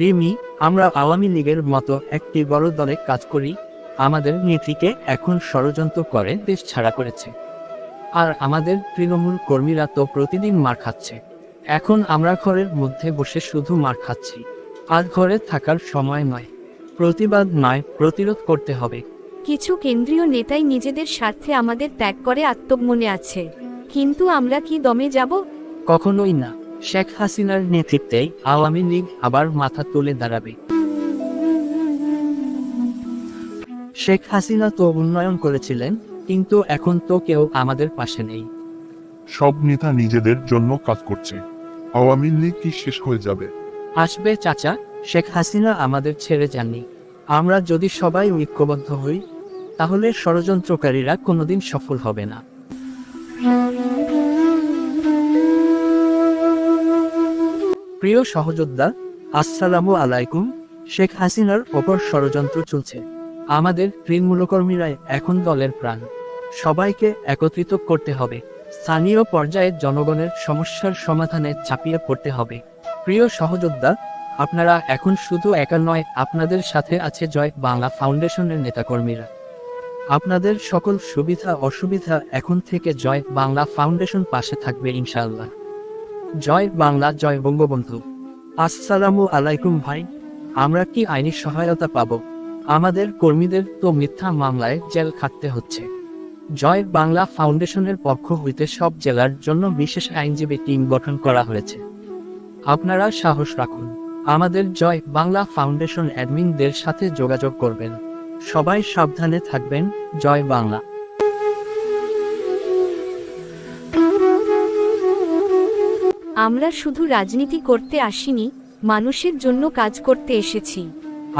রিমি আমরা আওয়ামী লীগের মতো একটি বড় দলে কাজ করি আমাদের নেত্রীকে এখন ষড়যন্ত্র করে দেশ ছাড়া করেছে। আর আমাদের তৃণমূল কর্মীরা তো প্রতিদিন মার খাচ্ছে। এখন আমরা ঘরের মধ্যে বসে শুধু মার খাচ্ছি। আর ঘরে থাকার সময় নয় প্রতিবাদ নয় প্রতিরোধ করতে হবে। কিছু কেন্দ্রীয় নেতাই নিজেদের স্বার্থে আমাদের ত্যাগ করে আত্মমনে আছে। কিন্তু আমরা কি দমে যাব? কখনোই না। শেখ হাসিনার নেতৃত্বেই আওয়ামী লীগ আবার মাথা তুলে দাঁড়াবে। শেখ হাসিনা তো উন্নয়ন করেছিলেন কিন্তু এখন তো কেউ আমাদের পাশে নেই। সব নেতা নিজেদের জন্য কাজ করছে। আওয়ামী লীগ কি শেষ হয়ে যাবে? আসবে চাচা শেখ হাসিনা আমাদের ছেড়ে যাননি। আমরা যদি সবাই ঐক্যবদ্ধ হই তাহলে ষড়যন্ত্রকারীরা কোনোদিন সফল হবে না। প্রিয় সহযোদ্ধা, আসসালামু আলাইকুম। শেখ হাসিনার ওপর ষড়যন্ত্র চলছে। আমাদের তৃণমূলকর্মীরাই এখন দলের প্রাণ। সবাইকে একত্রিত করতে হবে। স্থানীয় পর্যায়ে জনগণের সমস্যার সমাধানে চাপিয়ে পড়তে হবে। প্রিয় সহযোদ্ধা, আপনারা এখন শুধু একা নয়, আপনাদের সাথে আছে জয় বাংলা ফাউন্ডেশনের নেতাকর্মীরা। আপনাদের সকল সুবিধা, অসুবিধা এখন থেকে জয় বাংলা ফাউন্ডেশন পাশে থাকবে ইনশাআল্লাহ। জয় বাংলা, জয় বঙ্গবন্ধু। আসসালামু আলাইকুম ভাই। আমরা কি আইনি সহায়তা পাব? আমাদের কর্মীদের তো মিথ্যা মামলায় জেল খাটতে হচ্ছে। জয় বাংলা ফাউন্ডেশনের পক্ষ হইতে সব জেলার জন্য বিশেষ আইনজীবী টিম গঠন করা হয়েছে। আপনারা সাহস রাখুন। আমাদের জয় বাংলা ফাউন্ডেশন অ্যাডমিনদের সাথে যোগাযোগ করবেন। সবাই সাবধানে থাকবেন। জয় বাংলা। আমরা শুধু রাজনীতি করতে আসিনি মানুষের জন্য কাজ করতে এসেছি।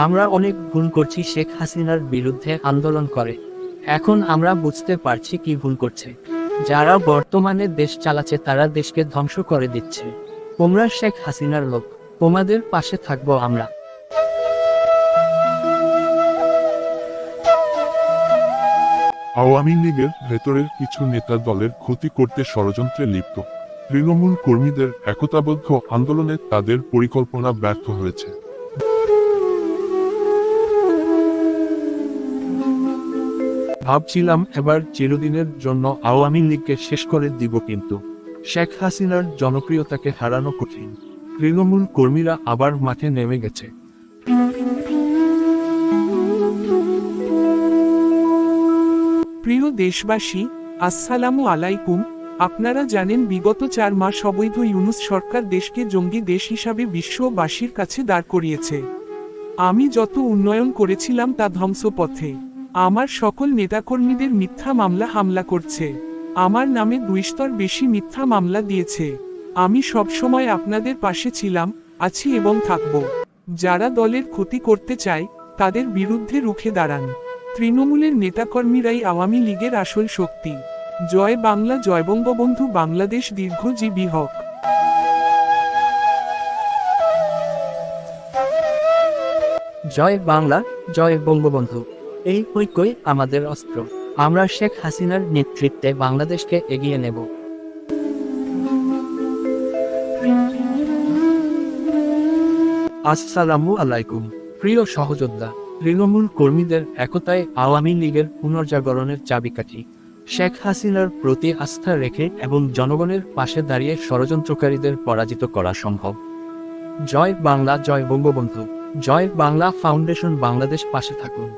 আমরা অনেক ভুল করছি শেখ হাসিনার বিরুদ্ধে আন্দোলন করে। এখন আমরা বুঝতে পারছি কি ভুল করছে। যারা বর্তমানে দেশ চালাচ্ছে তারা দেশকে ধ্বংস করে দিচ্ছে। তোমরা শেখ হাসিনার লোক তোমাদের পাশে থাকব আমরা। আওয়ামী লীগের ভেতরের কিছু নেতা দলের ক্ষতি করতে ষড়যন্ত্রে লিপ্ত। তৃণমূল কর্মীদের একতাবদ্ধ আন্দোলনে তাদের পরিকল্পনা ব্যর্থ হয়েছে। ভাবছিলাম এবার চিরদিনের জন্য আওয়ামী লীগকে শেষ করে দিব কিন্তু শেখ হাসিনার জনপ্রিয়তাকে হারানো কঠিন। তৃণমূল কর্মীরা আবার মাঠে নেমে গেছে। প্রিয় দেশবাসী আসসালামু আলাইকুম। আপনারা জানেন বিগত চার মাস অবৈধ ইউনুস সরকার দেশকে জঙ্গি দেশ হিসাবে বিশ্ববাসীর কাছে দাঁড় করিয়েছে। আমি যত উন্নয়ন করেছিলাম তা ধ্বংসপথে আমার সকল নেতাকর্মীদের মিথ্যা মামলা হামলা করছে। আমার নামে দুই স্তর বেশি মিথ্যা মামলা দিয়েছে। আমি সবসময় আপনাদের পাশে ছিলাম, আছি এবং থাকব। যারা দলের ক্ষতি করতে চায়, তাদের বিরুদ্ধে রুখে দাঁড়ান। তৃণমূলের নেতাকর্মীরাই আওয়ামী লীগের আসল শক্তি। জয় বাংলা, জয় বঙ্গবন্ধু, বাংলাদেশ দীর্ঘজীবী হোক। জয় বাংলা, জয় বঙ্গবন্ধু, এই ঐক্যই আমাদের অস্ত্র। আমরা শেখ হাসিনার নেতৃত্বে বাংলাদেশকে এগিয়ে নেব। আসসালামু আলাইকুম। প্রিয় সহযোদ্ধা, তৃণমূল কর্মীদের একতায় আওয়ামী লীগের পুনর্জাগরণের চাবিকাঠি। শেখ হাসিনার প্রতি আস্থা রেখে এবং জনগণের পাশে দাঁড়িয়ে ষড়যন্ত্রকারীদের পরাজিত করা সম্ভব। জয় বাংলা, জয় বঙ্গবন্ধু। জয় বাংলা ফাউন্ডেশন বাংলাদেশ পাশে থাকুন।